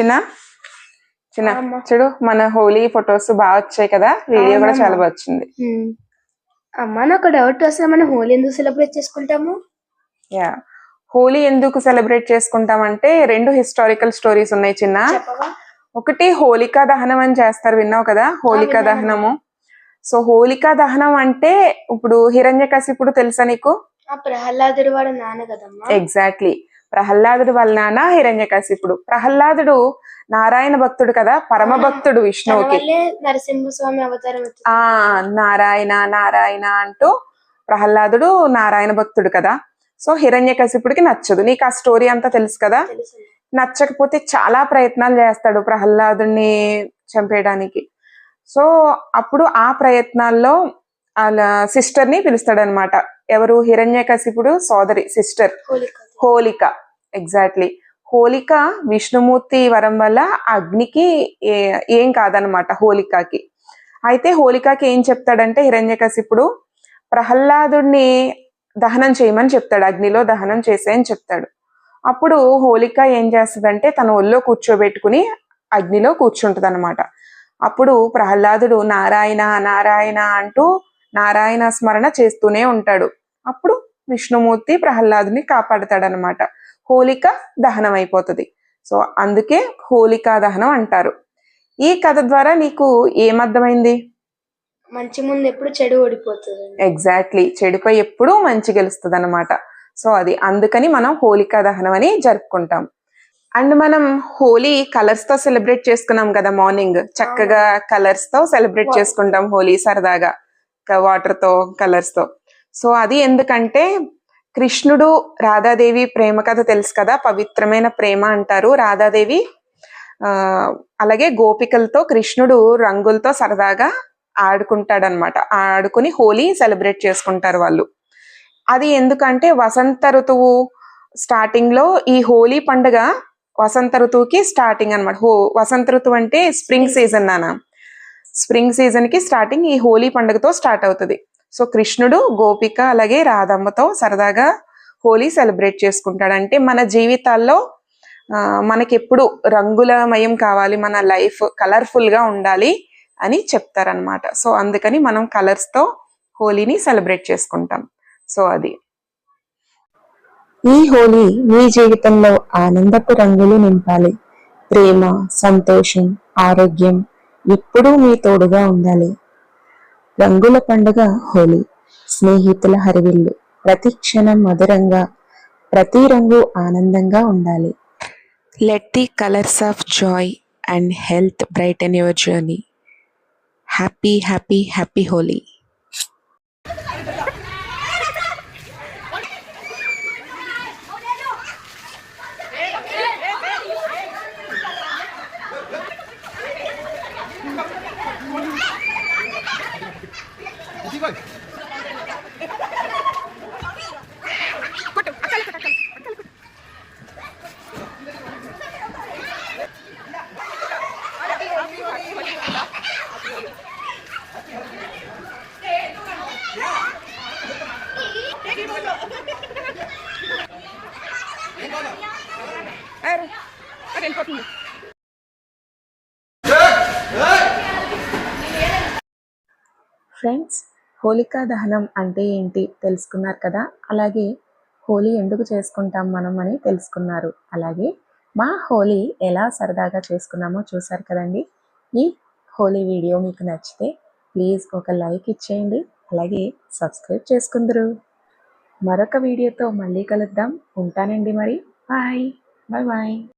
చిన్న? చిన్న. చూడు మన హోలీ ఫొటోస్ బాగా వచ్చాయి కదా వీడియో కూడా. చాలా బాగా వచ్చింది. అమ్మా నాకు డౌట్ వస్తే మనం హోలీ ఎందుకు సెలబ్రేట్ చేసుకుంటాము? యా. హోలీ ఎందుకు సెలబ్రేట్ చేసుకుంటామంటే రెండు హిస్టారికల్ స్టోరీస్ ఉన్నాయి చిన్న. ఒకటి హోలికా దహనం అని చేస్తారు విన్నావు కదా? హోలికా. దహనము. సో హోలికా దహనం అంటే ఇప్పుడు హిరణ్యకశిపుడు తెలుసా నీకు? ప్రహ్లాదుడు వాడు నాన్న కదమ్మా. ఎగ్జాక్ట్లీ ప్రహ్లాదుడు వాళ్ళ నాన్న హిరణ్యకశిపుడు ప్రహ్లాదుడు నారాయణ భక్తుడు కదా పరమ భక్తుడు విష్ణువుకి. నరసింహస్వామి అవతారం. ఆ నారాయణ నారాయణ అంటూ ప్రహ్లాదుడు నారాయణ భక్తుడు కదా. సో హిరణ్యకశిపుడికి నచ్చదు. నీకు ఆ స్టోరీ అంతా తెలుసు కదా? నచ్చకపోతే చాలా ప్రయత్నాలు చేస్తాడు ప్రహ్లాదుని చంపేయడానికి. సో అప్పుడు ఆ ప్రయత్నాల్లో వాళ్ళ సిస్టర్ని పిలుస్తాడు అనమాట ఎవరు హిరణ్యకశిపుడు సోదరి సిస్టర్. హోలిక. ఎగ్జాక్ట్లీ హోలిక విష్ణుమూర్తి వరం వల్ల అగ్నికి ఏ- ఏం కాదనమాట హోలికకి. అయితే హోలికాకి ఏం చెప్తాడంటే హిరణ్యకశిపుడు ప్రహ్లాదుడిని దహనం చేయమని చెప్తాడు అగ్నిలో దహనం చేసేయని చెప్తాడు. అప్పుడు హోలిక ఏం చేస్తుందంటే తన ఒళ్ళో కూర్చోబెట్టుకుని అగ్నిలో కూర్చుంటుంది అనమాట అప్పుడు ప్రహ్లాదుడు నారాయణ నారాయణ అంటూ నారాయణ స్మరణ చేస్తూనే ఉంటాడు. అప్పుడు విష్ణుమూర్తి ప్రహ్లాదుని కాపాడతాడనమాట హోలిక దహనం అయిపోతుంది. సో అందుకే హోలికా దహనం అంటారు. ఈ కథ ద్వారా నీకు ఏమర్థమైంది? మంచి ముందు ఎప్పుడు చెడు ఓడిపోతుంది ఎగ్జాక్ట్లీ చెడుపై ఎప్పుడూ మంచి గెలుస్తుంది అనమాట సో అది అందుకని మనం హోలికా దహనం అని జరుపుకుంటాం. అండ్ మనం హోలీ కలర్స్తో సెలబ్రేట్ చేసుకున్నాం కదా మార్నింగ్. చక్కగా కలర్స్తో సెలబ్రేట్. చేసుకుంటాం హోలీ సరదాగా. వాటర్తో కలర్స్తో. సో అది ఎందుకంటే కృష్ణుడు రాధాదేవి ప్రేమ కథ తెలుసు కదా పవిత్రమైన ప్రేమ అంటారు రాధాదేవి. అలాగే గోపికలతో కృష్ణుడు రంగులతో సరదాగా ఆడుకుంటాడనమాట ఆడుకుని హోలీ సెలబ్రేట్ చేసుకుంటారు వాళ్ళు. అది ఎందుకంటే వసంత ఋతువు స్టార్టింగ్లో ఈ హోలీ పండుగ వసంత ఋతువుకి స్టార్టింగ్ అనమాట హో వసంత ఋతువు అంటే స్ప్రింగ్ సీజన్ నానా స్ప్రింగ్ సీజన్కి స్టార్టింగ్ ఈ హోలీ పండుగతో స్టార్ట్ అవుతుంది. సో కృష్ణుడు గోపిక అలాగే రాధమ్మతో సరదాగా హోలీ సెలబ్రేట్ చేసుకుంటాడు. అంటే మన జీవితాల్లో మనకెప్పుడు రంగులమయం కావాలి మన లైఫ్ కలర్ఫుల్గా ఉండాలి అని చెప్తారనమాట సో అందుకని మనం కలర్స్తో హోలీని సెలబ్రేట్ చేసుకుంటాం. సో అది. ఈ హోలీ మీ జీవితంలో ఆనందపు రంగులు నింపాలి. ప్రేమ సంతోషం ఆరోగ్యం ఎప్పుడూ మీ తోడుగా ఉండాలి. రంగుల పండుగ హోలీ. స్నేహితుల హరివిల్లు. ప్రతి క్షణం మధురంగా ప్రతి రంగు ఆనందంగా ఉండాలి. Let the colours of joy and health bright and your journey happy happy happy Holi কি কয় Air, ada. Friends, హోలికా దహనం అంటే ఏంటి తెలుసుకున్నారు కదా? అలాగే హోలీ ఎందుకు చేసుకుంటాం మనం అని తెలుసుకున్నారు. అలాగే మా హోలీ ఎలా సరదాగా చేసుకున్నామో చూసారు కదండి? ఈ హోలీ వీడియో మీకు నచ్చితే ప్లీజ్ ఒక లైక్ ఇచ్చేయండి. అలాగే సబ్స్క్రైబ్ చేసుకుందరు. మరొక వీడియోతో మళ్ళీ కలుద్దాం. ఉంటానండి మరి. బాయ్. Bye bye.